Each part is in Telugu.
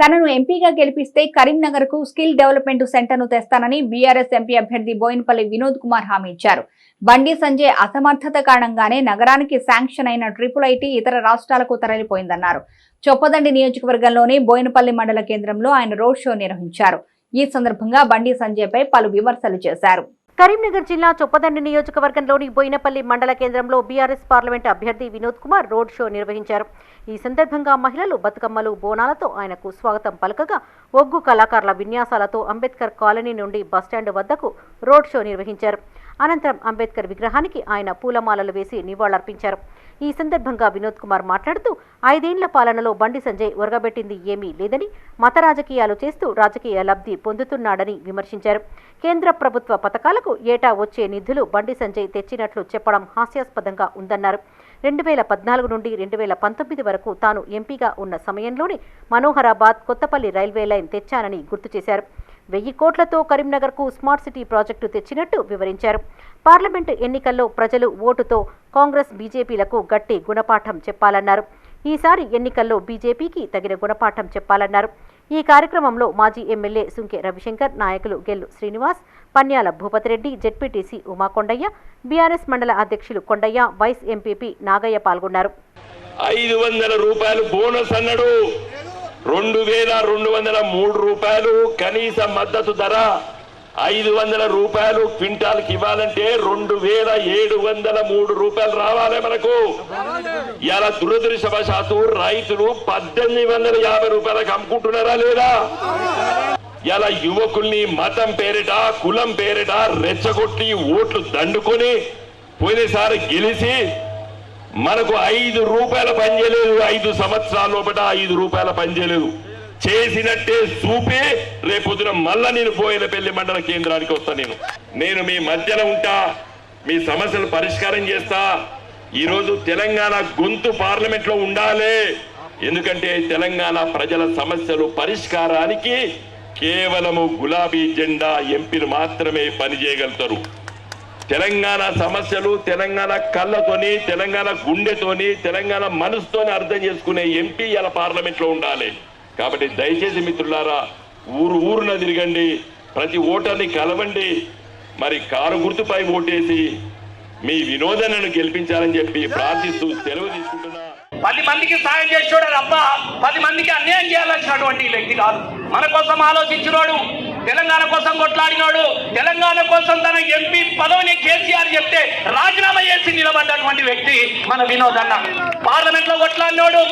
తనను ఎంపీగా గెలిపిస్తే కరీంనగర్కు స్కిల్ డెవలప్మెంట్ సెంటర్ను తెస్తానని బీఆర్ఎస్ ఎంపీ అభ్యర్థి బోయినపల్లి వినోద్ కుమార్ హామీ ఇచ్చారు. బండి సంజయ్ అసమర్థత కారణంగానే నగరానికి శాంక్షన్ అయిన ట్రిపుల్ ఐటీ ఇతర రాష్ట్రాలకు తరలిపోయిందన్నారు. చొప్పదండి నియోజకవర్గంలోని బోయినపల్లి మండల కేంద్రంలో ఆయన రోడ్ షో నిర్వహించారు. ఈ సందర్భంగా బండి సంజయ్ పై పలు విమర్శలు చేశారు. కరీంనగర్ జిల్లా చొప్పదండి నియోజకవర్గంలోని బోయినపల్లి మండల కేంద్రంలో బీఆర్ఎస్ పార్లమెంట్ అభ్యర్థి వినోద్ కుమార్ రోడ్ షో నిర్వహించారు. ఈ సందర్భంగా మహిళలు బతుకమ్మలు బోనాలతో ఆయనకు స్వాగతం పలకగా ఒగ్గు కళాకారుల విన్యాసాలతో అంబేద్కర్ కాలనీ నుండి బస్టాండ్ వద్దకు రోడ్ షో నిర్వహించారు. అనంతరం అంబేద్కర్ విగ్రహానికి ఆయన పూలమాలలు వేసి నివాళులర్పించారు. ఈ సందర్భంగా వినోద్ కుమార్ మాట్లాడుతూ ఐదేండ్ల పాలనలో బండి సంజయ్ ఒరగబెట్టింది ఏమీ లేదని మత రాజకీయాలు చేస్తూ రాజకీయ లబ్ధి పొందుతున్నాడని విమర్శించారు. కేంద్ర ప్రభుత్వ పథకాలకు ఏటా వచ్చే నిధులు బండి సంజయ్ తెచ్చినట్లు చెప్పడం హాస్యాస్పదంగా ఉందన్నారు. రెండు వేల పద్నాలుగు నుండి రెండు వేల పంతొమ్మిది వరకు తాను ఎంపీగా ఉన్న సమయంలోనే మనోహరాబాద్ కొత్తపల్లి రైల్వే లైన్ తెచ్చానని గుర్తు చేశారు. వెయ్యి కోట్లతో కరీంనగర్కు స్మార్ట్ సిటీ ప్రాజెక్టు తెచ్చినట్టు వివరించారు. పార్లమెంటు ఎన్నికల్లో ప్రజలు ఓటుతో కాంగ్రెస్ బీజేపీలకు గట్టి గుణపాఠం చెప్పాలన్నారు. ఈసారి ఎన్నికల్లో బీజేపీకి తగిన గుణపాఠం చెప్పాలన్నారు. ఈ కార్యక్రమంలో మాజీ ఎమ్మెల్యే సుంకె రవిశంకర్ నాయకులు గెల్లు శ్రీనివాస్ పన్యాల భూపతిరెడ్డి జెడ్పీటీసీ ఉమాకొండయ్య బీఆర్ఎస్ మండల అధ్యక్షులు కొండయ్య వైస్ ఎంపీపీ నాగయ్య పాల్గొన్నారు. ఐదు వందల రూపాయలు బోనస్ అన్నాడు. రెండు వేల రెండు వందల మూడు రూపాయలు కనీస మద్దతు ధర ఐదు వందల రూపాయలు క్వింటాల్కి ఇవ్వాలంటే రెండు వేల ఏడు వందల మూడు రూపాయలు రావాలి మనకు. ఇలా దురదృష్టవశాత్తు రైతులు పద్దెనిమిది వందల యాభై రూపాయలకు అమ్ముకుంటున్నారా లేదా? ఇలా యువకుల్ని మతం పేరిట కులం పేరిట రెచ్చగొట్టి ఓట్లు దండుకొని పోయినసారి గెలిచి మనకు ఐదు రూపాయల పని చేయలేదు ఐదు సంవత్సరాల లోపల ఐదు రూపాయల పని చేయలేదు చేసినట్టే చూపే రేపొద్దున మళ్ళా నేను పోయిన పెళ్ళి మండల కేంద్రానికి వస్తా నేను. నేను మీ మధ్యన ఉంటా మీ సమస్యలు పరిష్కారం చేస్తా. ఈరోజు తెలంగాణ గొంతు పార్లమెంట్లో ఉండాలి. ఎందుకంటే తెలంగాణ ప్రజల సమస్యలు పరిష్కారానికి కేవలము గులాబీ జెండా ఎంపీలు మాత్రమే పనిచేయగలుగుతారు. తెలంగాణ సమస్యలు తెలంగాణ కళ్ళతోని తెలంగాణ గుండెతోని తెలంగాణ మనసుతోని అర్థం చేసుకునే ఎంపీ ఇలా పార్లమెంట్లో ఉండాలి. కాబట్టి దయచేసి మిత్రులారా ఊరు ఊరున తిరగండి ప్రతి ఓటర్ని కలవండి మరి కారు గుర్తుపై ఓటేసి మీ వినోదనను గెలిపించాలని చెప్పి ప్రార్థిస్తూ సెలవు తీసుకుంటున్నా. పది మందికి సాయం చేసేవాడు తప్ప పది మందికి అన్యాయం చేయాల్సినటువంటి వ్యక్తి కాదు. మన కోసం ఆలోచించినోడు తెలంగాణ కోసం కొట్లాడినోడు తెలంగాణ కోసం తన ఎంపీ పదవిని కేసీఆర్ చెప్తే రాజీనామా చేసి నిలబడ్డటువంటి వ్యక్తి మన వినోద్ అన్న. పార్లమెంట్లో కొట్లాడినోడు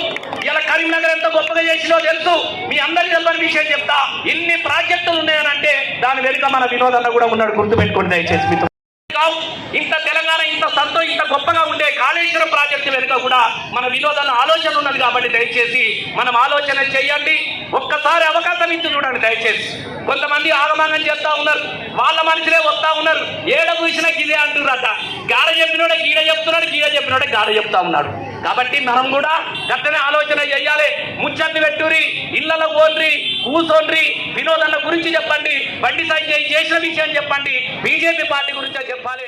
ఇలా కరీంనగర్ ఎంత గొప్పగా చేసినో తెలుసు. మీ అందరి తెలియని విషయం చెప్తా. ఇన్ని ప్రాజెక్టులు ఉన్నాయనంటే దాని వెనుక మన వినోద్ అన్న కూడా ఉన్నాడు. గుర్తుపెట్టుకోండి దయచేసి మీతో. కావు ఇంత తెలంగాణ ఇంత సంతో ఇంత గొప్పగా ఉండే కాళేశ్వరం ప్రాజెక్టు వెనుక కూడా మన వినోదాల ఆలోచన ఉన్నది కాబట్టి దయచేసి మనం ఆలోచన చేయండి. ఒక్కసారి అవకాశం ఇచ్చి చూడండి దయచేసి. కొంతమంది ఆగమానం చేస్తా ఉన్నారు. వాళ్ళ మనుషులే వస్తా ఉన్నారు. ఏడ చూసినా గిదే అంటున్నారట గాడ చెప్పినోడే గీడ చెప్తున్నాడు గీడ చెప్పినోడే గాడ చెప్తా ఉన్నాడు. కాబట్టి మనం కూడా గట్టనే ఆలోచన చేయాలి. ముచ్చట్లు పెట్టురి ఇళ్ళలో ఓన్రి కూర్చోండి వినోదన్న గురించి చెప్పండి బండి సంజయ్ చేసిన విషయం చెప్పండి బీజేపీ పార్టీ గురించి చెప్పాలి.